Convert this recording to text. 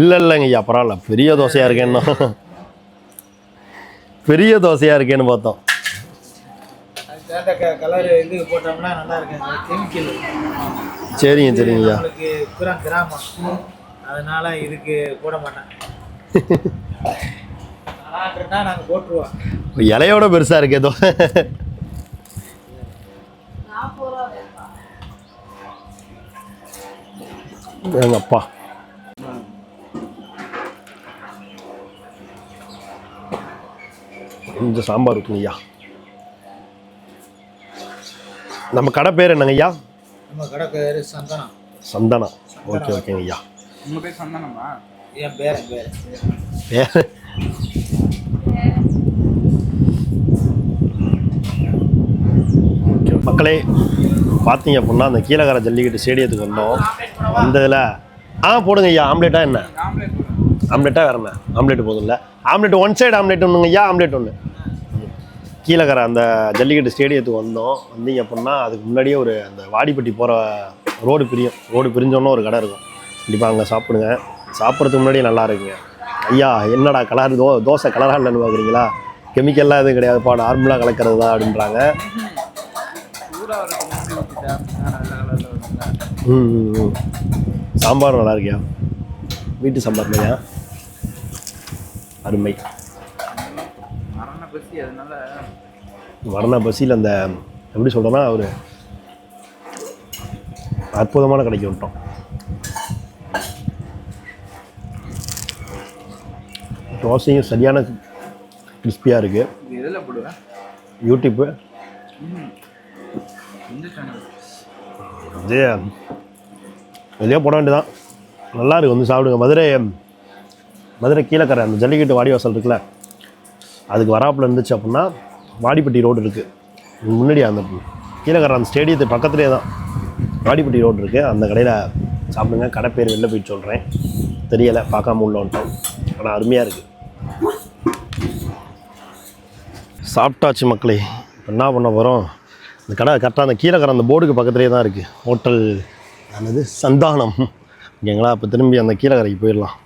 இல்லை இல்லைங்க ஐயா பரவாயில்ல. பெரிய தோசையாக இருக்கேன்னு பெரிய தோசையாக இருக்கேன்னு பார்த்தோம். சரிங்க சரிங்க ஐயா. அதனால இதுக்கு போட மாட்டேன். நாங்கள் போட்டுருவோம். இலையோட பெருசாக இருக்கே தோ எங்க கொஞ்சம் சாம்பார் இருக்குங்க ஐயா. நம்ம கடை பேர் என்னங்க ஐயா? நம்ம கடை பேர் சந்தனம் சந்தனா. ஓகே ஓகேங்க ஐயா. உங்க பேர் சந்தானமா என் பேர் பேர். பேர்? ஓகே மக்களே பார்த்தீங்க அப்படின்னா அந்த கீழகர ஜல்லிக்கட்டு ஸ்டேடியத்துக்கு வந்தோம். வந்ததில் ஆ போடுங்க ஐயா. ஆம்லேட்டா என்ன? ஆம்லெட்டாக ஆம்லேட்டா ஆம்லெட் போதும்ல. ஆம்லேட் ஒன் சைடு ஆம்லேட் ஒன்றுங்க ஐயா ஆம்லேட் ஒன்று கீழகரை அந்த ஜல்லிக்கட்டு ஸ்டேடியத்துக்கு வந்தோம். வந்தீங்க அப்படின்னா அதுக்கு முன்னாடியே ஒரு அந்த வாடிப்பட்டி போகிற ரோடு பிரியும். ரோடு பிரிஞ்சோன்னா ஒரு கடை இருக்கும். கண்டிப்பாக அங்கே சாப்பிடுங்க. சாப்பிட்றதுக்கு முன்னாடியே நல்லா இருக்குங்க. ஐயா என்னடா கலர் தோ தோசை கலராக இல்லைன்னு பார்க்குறீங்களா கெமிக்கல்லாம் எதுவும் கிடையாதுப்பா நார்மலாக கலக்கிறது தான் அப்படின்றாங்க. ம் ம், ம். சாம்பார் நல்லா இருக்கியா? வீட்டு சாம்பார் இல்லையா? அருமை. மரண பசி அதனால அந்த எப்படி சொல்கிறேன்னா ஒரு அற்புதமான கடைக்கு வந்துட்டோம். தோசையும் சரியான கிறிஸ்பியாக இருக்குது எதில் போடுவேன் யூடியூப்பு இது வெளியே போட வேண்டியதான் நல்லா இருக்கு வந்து சாப்பிடுங்க. மதுரை மதுரை கீழக்கரை அந்த ஜல்லிக்கட்டு வாடிவாசல் இருக்குல்ல அதுக்கு வராப்புல இருந்துச்சு அப்படின்னா வாடிப்பட்டி ரோடு இருக்குது முன்னாடி அந்த கீழக்கரை அந்த ஸ்டேடியத்து பக்கத்துலேயே தான் வாடிப்பட்டி ரோடு இருக்குது அந்த கடையில் சாப்பிடுங்க. கடை பேர் வெளில போயிட்டு சொல்கிறேன் தெரியலை பார்க்காம உள்ள வந்துட்டோம். ஆனால் அருமையாக இருக்குது சாப்பிட்டாச்சு மக்களே. என்ன பண்ண போகிறோம் இந்த கடை கரெக்டாக அந்த கீழக்கரை அந்த போர்டுக்கு பக்கத்துலேயே தான் இருக்குது ஹோட்டல் என்னது? சந்தானம். ஓகேங்களா? இப்போ திரும்பி அந்த கீழக்கரைக்கு போயிடலாம்.